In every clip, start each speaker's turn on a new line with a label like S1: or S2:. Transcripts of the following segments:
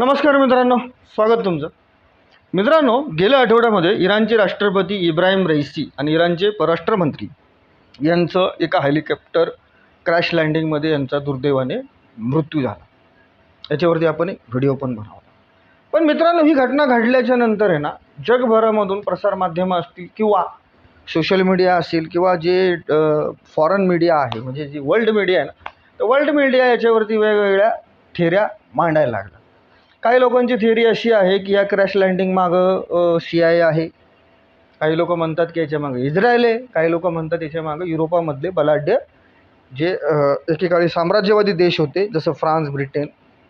S1: नमस्कार मित्रांनो स्वागत तुमचं. मित्रांनो गेल्या आठवड्यामध्ये इराणचे राष्ट्रपती इब्राहिम रईसी आणि इराणचे परराष्ट्र मंत्री यांचं एका हेलिकॉप्टर क्रॅश लँडिंगमध्ये यांचा दुर्दैवाने मृत्यू झाला. याच्यावरती आपण एक व्हिडिओ पण बनवला पण मित्रांनो ही घटना घडल्याच्या नंतर आहे ना जगभरामधून प्रसारमाध्यमं असतील किंवा सोशल मीडिया असेल किंवा जे फॉरेन मीडिया आहे म्हणजे जी वर्ल्ड मीडिया आहे ना तर वर्ल्ड मीडिया याच्यावरती वेगवेगळ्या थेऱ्या मांडायला लागल्या. काही लोकांची थिअरी अशी आहे की या क्रॅश लँडिंग मागं सी आय आहे. काही लोक म्हणतात की याच्यामागं इस्रायल आहे. काही लोक म्हणतात याच्यामागं युरोपामधले बलाढ्य जे एकेकाळी साम्राज्यवादी देश होते जसं फ्रान्स ब्रिटन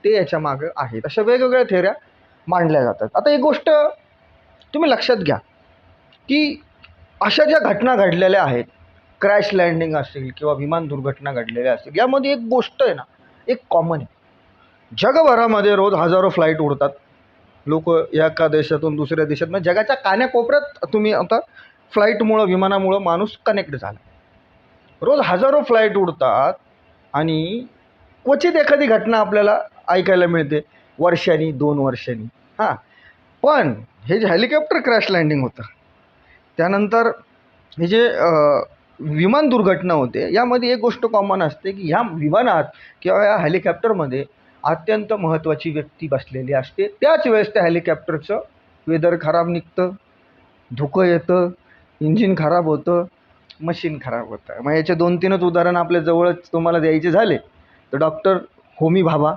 S1: ते याच्या मागं आहेत. अशा वेगवेगळ्या थेऱ्या मांडल्या जातात. आता एक गोष्ट तुम्ही लक्षात घ्या की अशा ज्या घटना घडलेल्या आहेत क्रॅश लँडिंग असेल किंवा विमान दुर्घटना घडलेल्या असतील यामध्ये एक गोष्ट आहे ना एक कॉमन आहे. जगभरामध्ये रोज हजारो फ्लाईट उडतात. लोक एका देशातून दुसऱ्या देशात म्हणजे जगाच्या कान्याकोपऱ्यात तुम्ही आता फ्लाईटमुळं विमानामुळं माणूस कनेक्ट झाला. रोज हजारो फ्लाईट उडतात आणि क्वचित एखादी घटना आपल्याला ऐकायला मिळते. वर्षांनी दोन वर्षांनी. हां. पण हे जे हेलिकॉप्टर क्रॅश लँडिंग होतं त्यानंतर हे जे विमान दुर्घटना होते यामध्ये एक गोष्ट कॉमन असते की ह्या विमानात किंवा या हेलिकॉप्टरमध्ये अत्यंत महत्त्वाची व्यक्ती बसलेली असते. त्याच वेळेस त्या हेलिकॉप्टरचं वेदर खराब निघतं धुकं येतं इंजिन खराब होतं मशीन खराब होतं. मग याचे दोन तीनच उदाहरण आपल्या जवळच तुम्हाला द्यायचे झाले तर डॉक्टर होमी भाभा.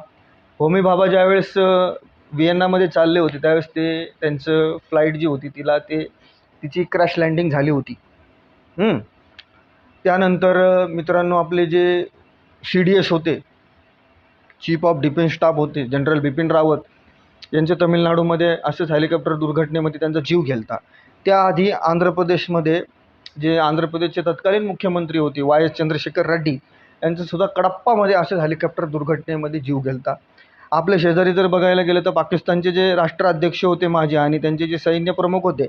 S1: होमी भाभा ज्यावेळेस व्हिएन्नामध्ये चालले होते त्यावेळेस ते त्यांचं फ्लाईट जी होती तिला ते तिची क्रॅश लँडिंग झाली होती. त्यानंतर मित्रांनो आपले जे सी डी एस होते चीफ ऑफ डिफेन्स स्टाफ होते जनरल बिपिन रावत. यांचे तमिळनाडूमध्ये असंच हेलिकॉप्टर दुर्घटनेमध्ये त्यांचा जीव घेलता त्याआधी आंध्र प्रदेशमध्ये जे आंध्र प्रदेशचे तत्कालीन मुख्यमंत्री होते वाय एस चंद्रशेखर रेड्डी यांचंसुद्धा कडप्पामध्ये असंच हेलिकॉप्टर दुर्घटनेमध्ये जीव घेलता आपल्या शेजारी जर बघायला गेलं तर पाकिस्तानचे जे राष्ट्राध्यक्ष होते माझे आणि त्यांचे जे सैन्य प्रमुख होते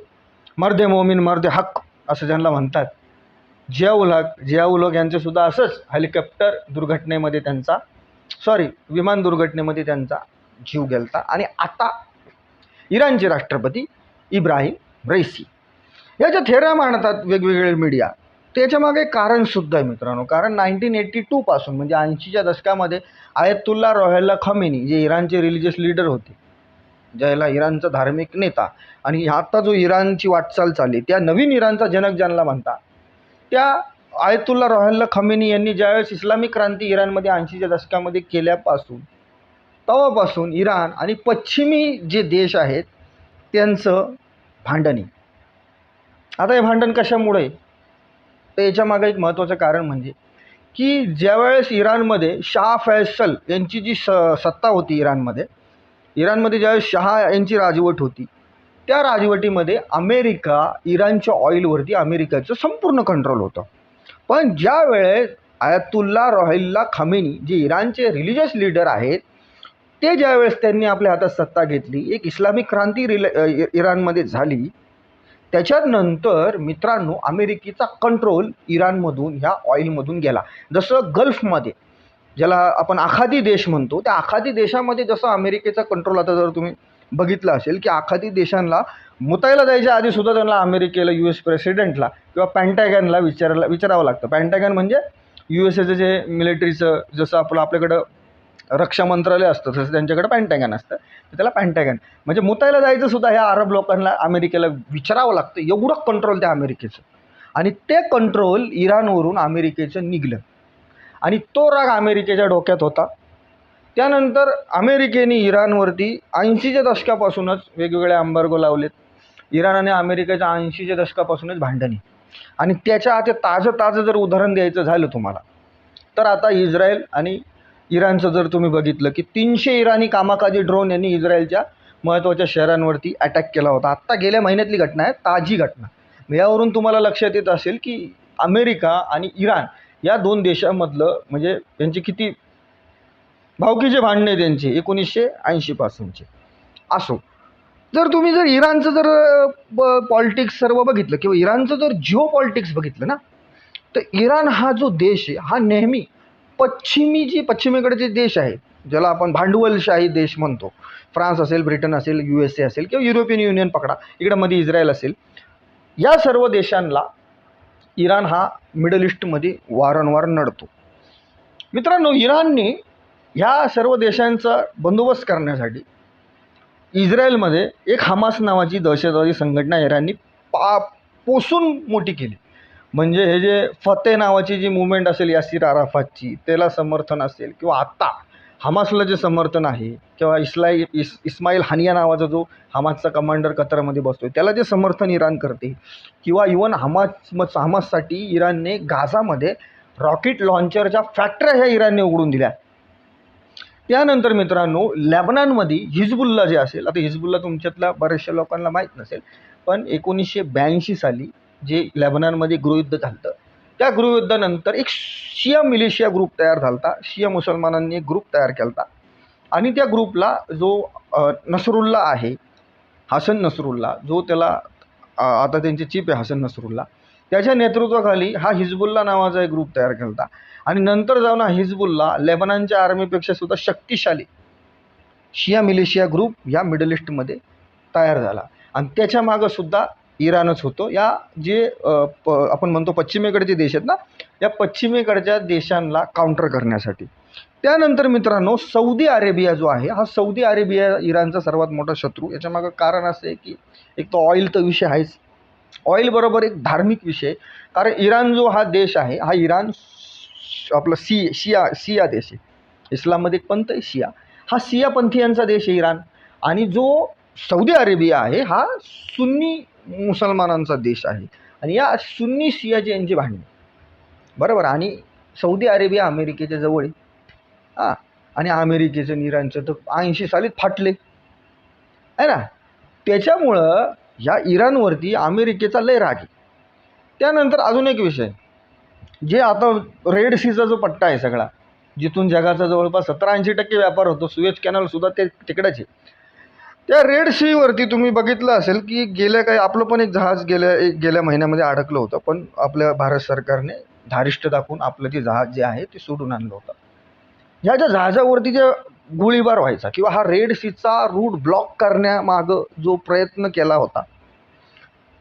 S1: मर्दे मोमीन मर्दे हक असं ज्यांना म्हणतात. जिया उल हक जिया उल हक असंच हेलिकॉप्टर दुर्घटनेमध्ये त्यांचा सॉरी विमान दुर्घटनेमध्ये त्यांचा जीव गेलता. आणि आता इराणचे राष्ट्रपती इब्राहिम रईसी याच्या थेऱ्या मांडतात वेगवेगळे मीडिया त्याच्यामागे कारणसुद्धा आहे मित्रांनो. कारण नाईन्टीन एट्टी टूपासून म्हणजे ऐंशीच्या दशकामध्ये आयतुल्ला रोहेल्ला खमेनी जे इराणचे रिलिजियस लीडर होते ज्याला इराणचा धार्मिक नेता आणि आता जो इराणची वाटचाल चालली त्या नवीन इराणचा जनक ज्यांना म्हणता त्या आयतुल्ला रोहल्ला खमेनी यांनी ज्यावेळेस इस्लामिक क्रांती इराणमध्ये ऐंशीच्या दशकामध्ये केल्यापासून तेव्हापासून इराण आणि पश्चिमी जे देश आहेत त्यांचं भांडण आहे. आता हे भांडण कशामुळे तर याच्यामागं एक महत्त्वाचं कारण म्हणजे की ज्यावेळेस इराणमध्ये शाह फैसल यांची जी स सत्ता होती इराणमध्ये इराणमध्ये ज्यावेळेस शहा यांची राजवट होती त्या राजवटीमध्ये अमेरिका इराणच्या ऑइलवरती अमेरिकेचं संपूर्ण कंट्रोल होतं. पण ज्या वेळेस आयातुल्ला रॉहिल्ला खामेनी जे इराणचे रिलिजियस लीडर आहेत ते ज्यावेळेस त्यांनी आपल्या हातात सत्ता घेतली एक इस्लामिक क्रांती रिल इराणमध्ये झाली त्याच्यानंतर मित्रांनो अमेरिकेचा कंट्रोल इराणमधून ह्या ऑइलमधून गेला. जसं गल्फमध्ये ज्याला आपण आखादी देश म्हणतो त्या आखादी देशामध्ये जसं अमेरिकेचा कंट्रोल आता जर तुम्ही बघितलं असेल की आखादी देशांना मुतायला जायच्या आधीसुद्धा त्यांना अमेरिकेला यू एस प्रेसिडेंटला किंवा पॅन्टॅगनला विचारायला विचारावं लागतं. पॅन्टॅगन म्हणजे यू एस एचं जे मिलिटरीचं जसं आपलं आपल्याकडं रक्षा मंत्रालय असतं तसं त्यांच्याकडं पॅन्टॅगॅन असतं. तर त्याला पॅन्टॅगॅन म्हणजे मुतायला जायचं सुद्धा ह्या अरब लोकांना अमेरिकेला विचारावं लागतं. एवढं कंट्रोल त्या अमेरिकेचं. आणि ते कंट्रोल इराणवरून अमेरिकेचं निघलं. आणि तो राग अमेरिकेच्या डोक्यात होता. त्यानंतर अमेरिकेने इराणवरती ऐंशीच्या दशकापासूनच वेगवेगळे अंबार्गो लावलेत. इराण आणि अमेरिकेच्या ऐंशीच्या दशकापासूनच भांडणी. आणि त्याच्या आता ताजं ताजं जर उदाहरण द्यायचं झालं तुम्हाला तर आता इस्रायल आणि इराणचं जर तुम्ही बघितलं की तीनशे इराणी कामाकाजी ड्रोन यांनी इस्रायलच्या महत्त्वाच्या शहरांवरती अटॅक केला होता. आत्ता गेल्या महिन्यातली घटना आहे ताजी घटना. यावरून तुम्हाला लक्षात येत असेल की अमेरिका आणि इराण या दोन देशामधलं म्हणजे त्यांची किती भावकीचे भांडणे त्यांचे एकोणीसशे ऐंशीपासूनचे. असो. जर तुम्ही जर इराणचं जर पॉलिटिक्स सर्व बघितलं किंवा इराणचं जर जिओ पॉलिटिक्स बघितलं ना तर इराण हा जो देश आहे हा नेहमी पश्चिमी जी पश्चिमेकडे जे देश आहेत ज्याला आपण भांडवलशाही देश म्हणतो फ्रान्स असेल ब्रिटन असेल यू एस ए असेल किंवा युरोपियन युनियन पकडा इकडं मध्ये इस्रायल असेल या सर्व देशांना इराण हा मिडल ईस्टमध्ये वारंवार नडतो. मित्रांनो इराणने ह्या सर्व देशांचा बंदोबस्त करण्यासाठी इस्रायलमध्ये एक हमास नावाची दहशतवादी संघटना इराणनी पा पोसून मोठी केली. म्हणजे हे जे फते नावाची जी मुवमेंट असेल यासिर आराफातची त्याला समर्थन असेल किंवा आत्ता हमासला जे समर्थन आहे किंवा इस्लाय इस इस्माईल हानिया नावाचा जो हमासचा कमांडर कतारमध्ये बसतो त्याला जे समर्थन इराण करते किंवा इवन हमास हमाससाठी इराणने गाझामध्ये रॉकेट लॉन्चरच्या फॅक्टऱ्या ह्या इराणने उघडून दिल्या. त्यानंतर मित्रांनो लॅबनानमध्ये हिजबुल्ला जे असेल आता हिजबुल्ला तुमच्यातल्या बऱ्याचशा लोकांना माहीत नसेल पण एकोणीसशे ब्याऐंशी साली जे लॅबनानमध्ये गृहयुद्ध झालं त्या गृहयुद्धानंतर एक शिया मिलिशिया ग्रुप तयार झाला होता शिया मुसलमानांनी एक ग्रुप तयार केला होता आणि त्या ग्रुपला जो नसरुल्ला आहे हसन नसरुल्ला जो त्याला आता त्यांचे चीफ आहे हसन नसरुल्ला त्याच्या नेतृत्वाखाली हा हिजबुल्ला नावाचा एक ग्रुप तयार केला होता आणि नंतर जाऊन हा हिजबुल्ला लेबनानच्या आर्मीपेक्षा सुद्धा शक्तिशाली शिया मिलिशिया ग्रुप या मिडल ईस्टमध्ये तयार झाला. आणि त्याच्या मागंसुद्धा इराणच होतं. या जे प आपण म्हणतो पश्चिमेकडचे देश आहेत ना या पश्चिमेकडच्या देशांना काउंटर करण्यासाठी. त्यानंतर मित्रांनो सौदी अरेबिया जो आहे हा सौदी अरेबिया इराणचा सर्वात मोठा शत्रू. याच्यामागं कारण असं आहे की एक तर ऑइल तर विषय आहेच. ऑइलबरोबर एक धार्मिक विषय. कारण इराण जो हा देश आहे हा इराण आपला आपलं सी शिया शिया देश आहे. इस्लाममध्ये एक पंथ आहे शिया. हा सियापंथीयांचा देश आहे इराण. आणि जो सौदी अरेबिया आहे हा सुन्नी मुसलमानांचा देश आहे. आणि या सुन्नी सियाचे यांची भांडणी. बरोबर? आणि सौदी अरेबिया अमेरिकेच्या जवळ आहे. हां. आणि अमेरिकेचं इराणचं तर ऐंशी सालीत फाटले. आहे ना? त्याच्यामुळं ह्या इराणवरती अमेरिकेचा लय राग आहे. त्यानंतर अजून एक विषय. जे आता रेड सीचा जो पट्टा आहे सगळा जिथून जगाचा जवळपास सतरा ऐंशी टक्के व्यापार होतो सुएज कॅनलसुद्धा ते तिकडेच आहे. त्या रेड सीवरती तुम्ही बघितलं असेल की गेल्या काही आपलं पण एक जहाज गेल्या एक गेल्या महिन्यामध्ये अडकलं होतं पण आपल्या भारत सरकारने धारिष्ट दाखवून आपलं जे जहाज जे आहे ते सोडून आणलं होतं. ह्या ज्या जहाजावरती ज्या गोळीबार व्हायचा किंवा हा रेड सीचा रूट ब्लॉक करण्यामागं जो प्रयत्न केला होता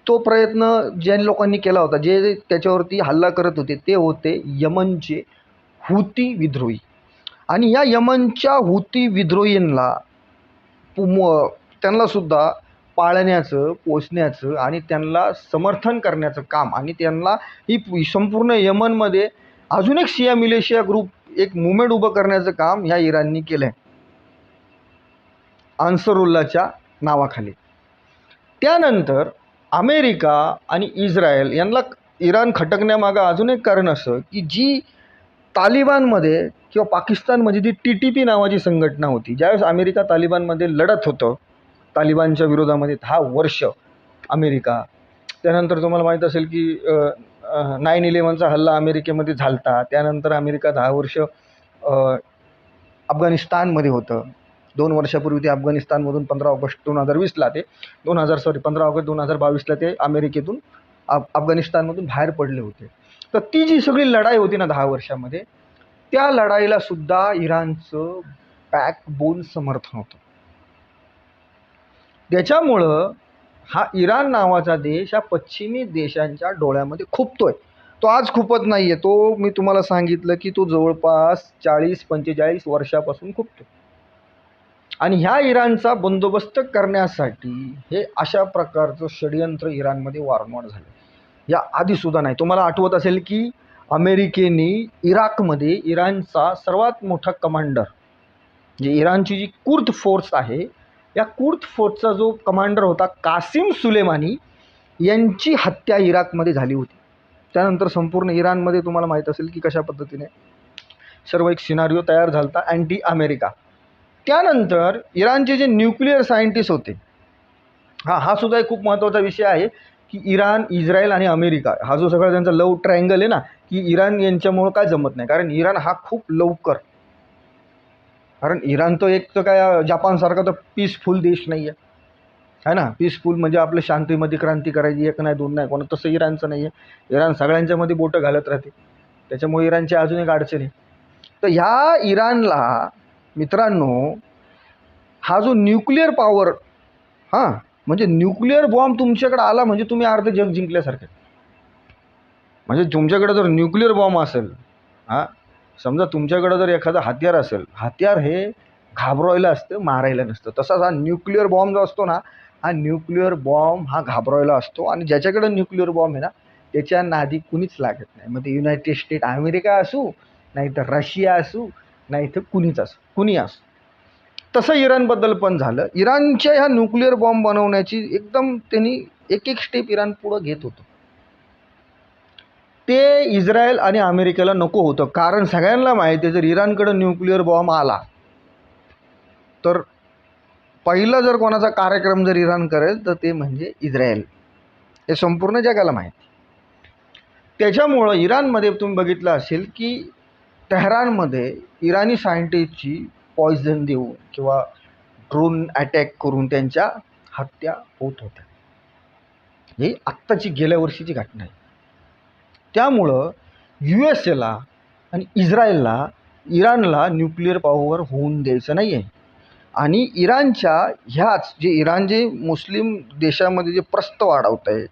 S1: तो प्रयत्न ज्या लोकांनी केला होता जे त्याच्यावरती हल्ला करत होते ते होते यमनचे हुती विद्रोही. आणि या यमनच्या हुती विद्रोहींना पुम- त्यांनासुद्धा पाळण्याचं पोसण्याचं आणि त्यांना समर्थन करण्याचं काम आणि त्यांना ही संपूर्ण यमनमध्ये अजून एक सिया मिलेशिया ग्रुप एक मुवमेंट उभं करण्याचं काम ह्या इराणनी केलं आहे आन्सरुल्लाच्या नावाखाली. त्यानंतर अमेरिका आणि इस्रायल यांना इराण खटकण्यामागं अजून एक कारण असं की जी तालिबानमध्ये किंवा पाकिस्तानमध्ये जी टी टी पी नावाची संघटना होती ज्यावेळेस अमेरिका तालिबानमध्ये लढत होतं तालिबानच्या विरोधामध्ये दहा वर्ष अमेरिका त्यानंतर तुम्हाला माहीत असेल की नाईन इलेवनचा हल्ला अमेरिकेमध्ये झालता. त्यानंतर अमेरिका दहा वर्ष अफगाणिस्तानमध्ये होतं. दोन वर्षापूर्वी ते अफगाणिस्तानमधून पंधरा ऑगस्ट दोन हजार वीसला ते दोन हजार सॉरी पंधरा ऑगस्ट दोन हजार बावीसला ते अमेरिकेतून अफ अफगाणिस्तानमधून बाहेर पडले होते. तर ती जी सगळी लढाई होती ना दहा वर्षामध्ये त्या लढाईला सुद्धा इराणचं बॅकबोन समर्थन होतं. त्याच्यामुळं हा इराण नावाचा देश हा पश्चिमी देशांच्या डोळ्यामध्ये खुपतोय. तो आज खुपत नाही आहे तो मी तुम्हाला सांगितलं की तो जवळपास चाळीस पंचेचाळीस वर्षापासून खुपतो आणि ह्या इराणचा बंदोबस्त करण्यासाठी हे अशा प्रकारचं षडयंत्र इराणमध्ये वारंवार झालं या आधीसुद्धा नाही. तुम्हाला आठवत असेल की अमेरिकेने इराकमध्ये इराणचा सर्वात मोठा कमांडर जे इराणची जी कुर्द फोर्स आहे या कुर्द फोर्सचा जो कमांडर होता कासिम सुलेमानी यांची हत्या इराकमध्ये झाली होती. त्यानंतर संपूर्ण इराणमध्ये तुम्हाला माहीत असेल की कशा पद्धतीने सर्व एक सिनारिओ तयार झाला होता अँटी अमेरिका त्यानंतर इराणचे जे न्यूक्लिअर सायंटिस्ट होते हा हा सुद्धा एक खूप महत्त्वाचा विषय आहे की इराण इस्रायल आणि अमेरिका हा जो सगळा त्यांचा लव ट्रायंगल आहे ना की इराण यांच्यामुळं काय जमत नाही. कारण इराण हा खूप लवकर कारण इराण तर एक तर काय जपानसारखा तर पीसफुल देश नाही आहे है ना? पीसफुल म्हणजे आपलं शांतीमध्ये क्रांती करायची एक नाही दोन नाही कोणा तसं इराणचं नाही आहे इराण सगळ्यांच्यामध्ये बोटं घालत राहते. त्याच्यामुळे इराणची अजून एक अडचण आहे. तर ह्या इराणला मित्रांनो हा जो न्यूक्लिअर पॉवर हां म्हणजे न्यूक्लिअर बॉम्ब तुमच्याकडे आला म्हणजे तुम्ही अर्ध जग जिंकल्यासारखे म्हणजे तुमच्याकडे जर न्यूक्लिअर बॉम्ब असेल हां समजा तुमच्याकडं जर एखादं हत्यार असेल हत्यार हे घाबरवायला असतं मारायला नसतं. तसाच हा न्यूक्लिअर बॉम्ब जो असतो ना हा न्यूक्लिअर बॉम्ब हा घाबरवायला असतो आणि ज्याच्याकडं न्यूक्लिअर बॉम्ब आहे ना त्याच्या नादी कुणीच लागत नाही. मग ते युनायटेड स्टेट अमेरिका असू नाही तर रशिया असू नाही तर कुणीच असू कुणी असू. तसं इराणबद्दल पण झालं. इराणच्या ह्या न्यूक्लिअर बॉम्ब बनवण्याची एकदम त्यांनी एक एक स्टेप इराण पुढं घेत होतं. ते इस्रायल आणि अमेरिकेला नको होतं. कारण सगळ्यांना माहिती आहे जर इराणकडं न्यूक्लिअर बॉम्ब आला तर पहिला जर कोणाचा कार्यक्रम जर इराण करेल तर ते म्हणजे इस्रायल. हे संपूर्ण जगाला माहिती. त्याच्यामुळं इराणमध्ये तुम्ही बघितलं असेल की तेहरानमध्ये इराणी सायंटिस्टची पॉयझन देऊन किंवा ड्रोन अटॅक करून त्यांच्या हत्या होत होत्या. ही आत्ताची गेल्या वर्षीची घटना आहे. त्यामुळं यू एस एला आणि इस्रायलला इराणला न्यूक्लिअर पॉवर होऊन द्यायचं नाही आहे आणि इराणच्या ह्याच जे इराण जे मुस्लिम देशामध्ये जे प्रस्त वाढवत आहे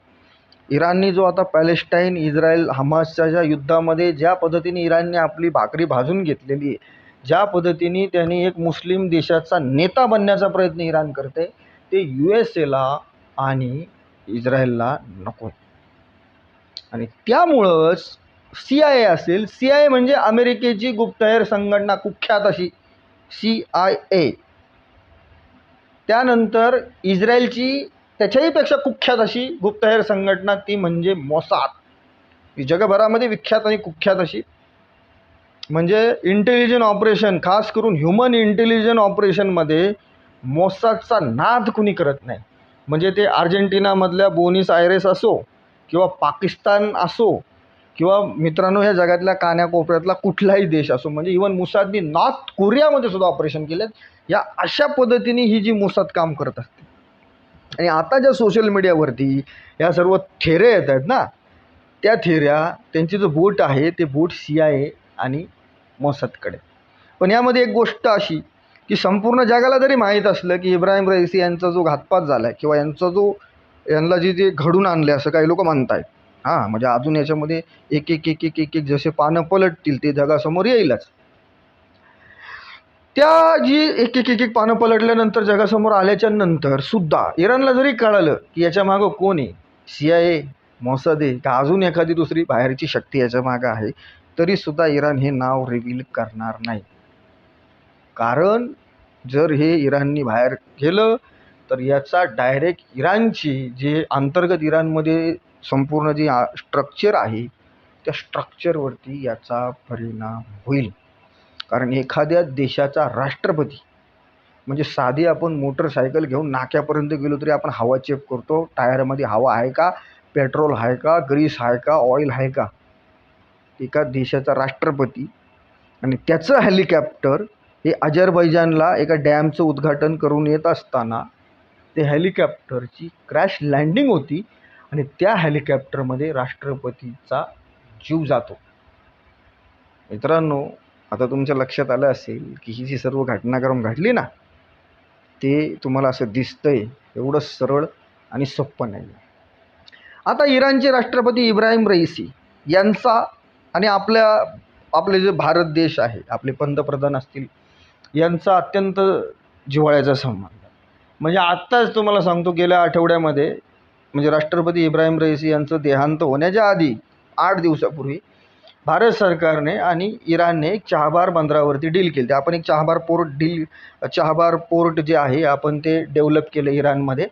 S1: इराणने जो आता पॅलेस्टाईन इस्रायल हमासच्या ज्या युद्धामध्ये ज्या पद्धतीने इराणने आपली भाकरी भाजून घेतलेली आहे ज्या पद्धतीने त्यांनी एक मुस्लिम देशाचा नेता बनण्याचा प्रयत्न इराण करते ते यू एस एला आणि इस्रायलला नको. आहे आणि त्यामुळंच सी आय ए असेल सी आय ए म्हणजे अमेरिकेची गुप्तहेर संघटना कुख्यात अशी सी आय ए त्यानंतर इस्रायलची त्याच्याहीपेक्षा कुख्यात अशी गुप्तहेर संघटना ती म्हणजे मोसाद. ही जगभरामध्ये विख्यात आणि कुख्यात अशी. म्हणजे इंटेलिजन ऑपरेशन खास करून ह्युमन इंटेलिजन ऑपरेशनमध्ये मोसादचा नाद कुणी करत नाही. म्हणजे ते अर्जेंटिनामधल्या बोनिस आयरेस असो किंवा पाकिस्तान असो किंवा मित्रांनो ह्या जगातल्या कान्याकोपऱ्यातला कुठलाही देश असो म्हणजे इवन मुसादनी नॉर्थ कोरियामध्ये सुद्धा ऑपरेशन केलं या अशा पद्धतीने ही जी मुसाद काम करत असते. आणि आता ज्या सोशल मीडियावरती या सर्व थेऱ्या येत आहेत ना त्या थेऱ्या त्यांची जो बोट आहे ते बोट सी आय ए आणि मोसादकडे. पण यामध्ये एक गोष्ट अशी की संपूर्ण जगाला जरी माहीत असलं की इब्राहिम रईसी यांचा जो घातपात झाला आहे किंवा यांचा जो यांना जे जे घडून आणले असं काही लोक म्हणत आहेत हां म्हणजे अजून याच्यामध्ये एक एक एक एक एक एक जसे पानं पलटतील ते जगासमोर येईलच. त्या जी एक एक एक एक पानं पलटल्यानंतर जगासमोर आल्याच्यानंतर सुद्धा इराणला जरी कळालं की याच्या मागं कोण आहे सी आय ए मोसाद आहे का अजून एखादी दुसरी बाहेरची शक्ती याच्या मागं आहे तरीसुद्धा इराण हे नाव रिव्हील करणार नाही. कारण जर हे इराणनी बाहेर गेलं तर याचा डायरेक्ट इराणची जे अंतर्गत इराणमध्ये संपूर्ण जे स्ट्रक्चर आहे त्या स्ट्रक्चरवरती याचा परिणाम होईल. कारण एखाद्या देशाचा राष्ट्रपती म्हणजे साधी आपण मोटरसायकल घेऊन नाक्यापर्यंत गेलो तरी आपण हवा चेक करतो टायरमध्ये हवा आहे का पेट्रोल आहे का ग्रीस आहे का ऑइल आहे का? एका देशाचा राष्ट्रपती आणि त्याचं हेलिकॉप्टर हे अजरबैजानला एका डॅमचं उद्घाटन करून येत असताना ते हेलिकॉप्टरची क्रॅश लँडिंग होती आणि त्या हेलिकॉप्टरमध्ये राष्ट्रपतीचा जीव जातो. मित्रांनो आता तुमच्या लक्षात आलं असेल की ही जी सर्व घटनाक्रम घडली ना ते तुम्हाला असं दिसतंय एवढं सरळ आणि सोप्पं नाही आता इराणचे राष्ट्रपती इब्राहिम रईसी यांचा आणि आपल्या आपले जे भारत देश आहे आपले पंतप्रधान असतील यांचा अत्यंत जिव्हाळ्याचा संबंध. म्हणजे आत्ताच तुम्हाला सांगतो गेल्या आठवड्यामध्ये म्हणजे राष्ट्रपती इब्राहिम रईसी यांचं देहांत होण्याच्या आधी आठ दिवसापूर्वी भारत सरकारने आणि इराणने एक चहाबार बंदरावरती डील केली. ते आपण एक Chabahar port deal Chabahar port जे आहे आपण ते डेव्हलप केलं इराणमध्ये.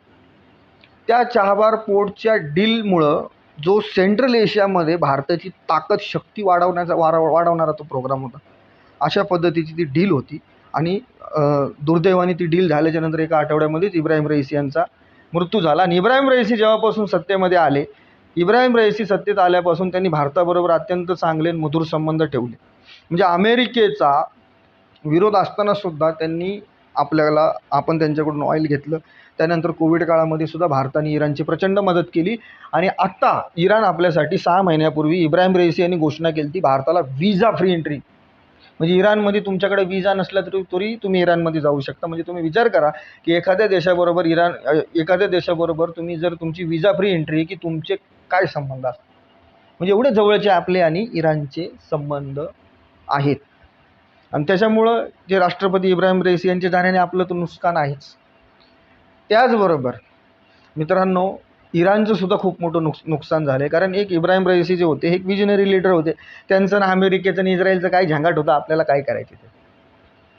S1: त्या चहाबार पोर्टच्या डीलमुळं जो सेंट्रल एशियामध्ये भारताची ताकद शक्ती वाढवण्याचा वाढवणारा तो प्रोग्राम होता अशा पद्धतीची ती डील होती. आणि दुर्दैवाने ती डील झाल्याच्यानंतर एका आठवड्यामध्येच इब्राहिम रईसी यांचा मृत्यू झाला. आणि इब्राहिम रईसी जेव्हापासून सत्तेमध्ये आले इब्राहिम रईसी सत्तेत आल्यापासून त्यांनी भारताबरोबर अत्यंत चांगले मधुर संबंध ठेवले. म्हणजे अमेरिकेचा विरोध असतानासुद्धा त्यांनी आपल्याला आपण त्यांच्याकडून ऑइल घेतलं. त्यानंतर कोविड काळामध्ये सुद्धा भारताने इराणची प्रचंड मदत केली. आणि आत्ता इराण आपल्यासाठी सहा महिन्यापूर्वी इब्राहिम रईसी यांनी घोषणा केली ती भारताला विजा फ्री एंट्री म्हणजे इराणमध्ये तुमच्याकडे विजा नसला तरी तरी तुम्ही इराणमध्ये जाऊ शकता. म्हणजे तुम्ही विचार करा की एखाद्या देशाबरोबर इराण एखाद्या देशाबरोबर तुम्ही जर तुमची विजा फ्री एंट्री की तुमचे काय संबंध असतात? म्हणजे एवढे जवळचे आपले आणि इराणचे संबंध आहेत. आणि त्याच्यामुळं जे राष्ट्रपती इब्राहिम रेसी यांच्या जाण्याने आपलं तर नुकसान आहेच. त्याचबरोबर मित्रांनो इराणचं सुद्धा खूप मोठं नुक नुकसान झालं आहे कारण एक इब्राहिम रईसी जे होते हे एक विजनरी लीडर होते त्यांचं ना अमेरिकेचं आणि इस्रायलचं काय झंगाट होतं आपल्याला काय करायचं ते?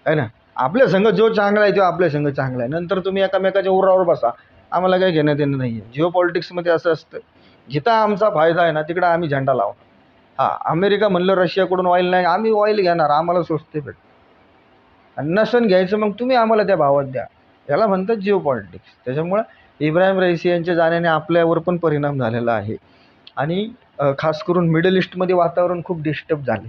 S1: आहे ना? आपल्या संघ जो चांगला आहे तो आपल्या संघ चांगला आहे. नंतर तुम्ही एकामेकाच्या उरावर बसा. आम्हाला काही घेणं देणं नाही आहे जिओ पॉलिटिक्समध्ये असं असतं. जिथं आमचा फायदा आहे ना तिकडं आम्ही झेंडा लावू. हां अमेरिका म्हणलं रशियाकडून ऑइल नाही आम्ही ऑइल घेणार आम्हाला स्वस्त भेट आणि नसन घ्यायचं मग तुम्ही आम्हाला त्या भावात द्या. याला म्हणतात जिओ पॉलिटिक्स त्याच्यामुळं इब्राहिम रईसी यांच्या जाण्याने आपल्यावर पण परिणाम झालेला आहे. आणि खास करून मिडल ईस्टमध्ये वातावरण खूप डिस्टर्ब झाले.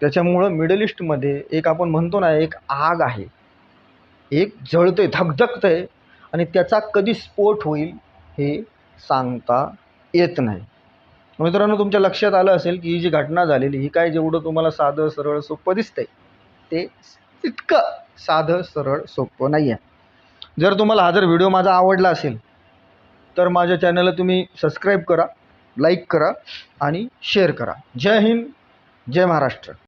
S1: त्याच्यामुळं मिडल ईस्टमध्ये एक आपण म्हणतो ना एक आग आहे. एक जळतं आहे धकधकतं आहे आणि त्याचा कधी स्फोट होईल हे सांगता येत नाही. मित्रांनो तुमच्या लक्षात आलं असेल की ही जी घटना झालेली ही काय जेवढं तुम्हाला साधं सरळ सोपं दिसतंय ते तितकं साधं सरळ सोपं नाही आहे जर तुम्हाला हा जर व्हिडिओ माझा आवडला असेल तर माझ्या चॅनलला तुम्ही सबस्क्राईब करा लाईक करा आणि शेअर करा. जय हिंद जय महाराष्ट्र.